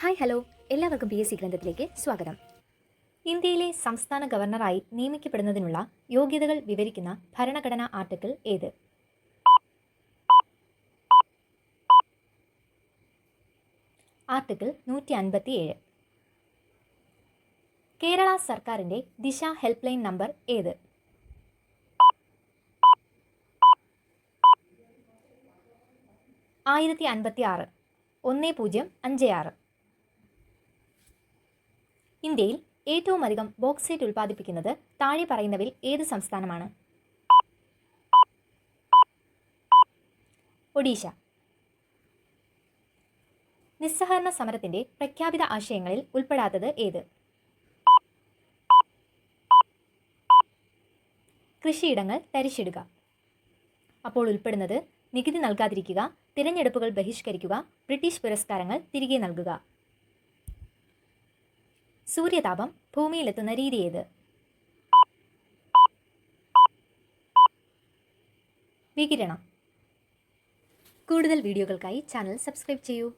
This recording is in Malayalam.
Hi hello. എല്ലാവർക്കും പി എസ് സി ഗ്രന്ഥത്തിലേക്ക് സ്വാഗതം. ഇന്ത്യയിലെ സംസ്ഥാന ഗവർണറായി നിയമിക്കപ്പെടുന്നതിനുള്ള യോഗ്യതകൾ വിവരിക്കുന്ന ഭരണഘടനാ ആർട്ടിക്കിൾ ഏത്? ആർട്ടിക്കിൾ നൂറ്റി അൻപത്തി ഏഴ് കേരള സർക്കാരിന്റെ ദിശ ഹെൽപ്പ് ലൈൻ നമ്പർ ഏത്? ആയിരത്തി അൻപത്തി ആറ് ഒന്ന് പൂജ്യം അഞ്ച് ആറ്. ഇന്ത്യയിൽ ഏറ്റവും അധികം ബോക്സൈറ്റ് ഉൽപ്പാദിപ്പിക്കുന്നത് താഴെ പറയുന്നവയിൽ ഏത് സംസ്ഥാനമാണ്? ഒഡീഷ. നിസ്സഹകരണ സമരത്തിന്റെ പ്രഖ്യാപിത ആശയങ്ങളിൽ ഉൾപ്പെടാത്തത് ഏത്? കൃഷിയിടങ്ങൾ തരിശിടുക. അപ്പോൾ ഉൾപ്പെടുന്നത് നികുതി നൽകാതിരിക്കുക തിരഞ്ഞെടുപ്പുകൾ ബഹിഷ്കരിക്കുക ബ്രിട്ടീഷ് പുരസ്കാരങ്ങൾ തിരികെ നൽകുക. സൂര്യതാപം ഭൂമിയിലെത്തുന്ന രീതി ഏത് വികിരണം. കൂടുതൽ വീഡിയോകൾക്കായി ചാനൽ സബ്സ്ക്രൈബ് ചെയ്യൂ.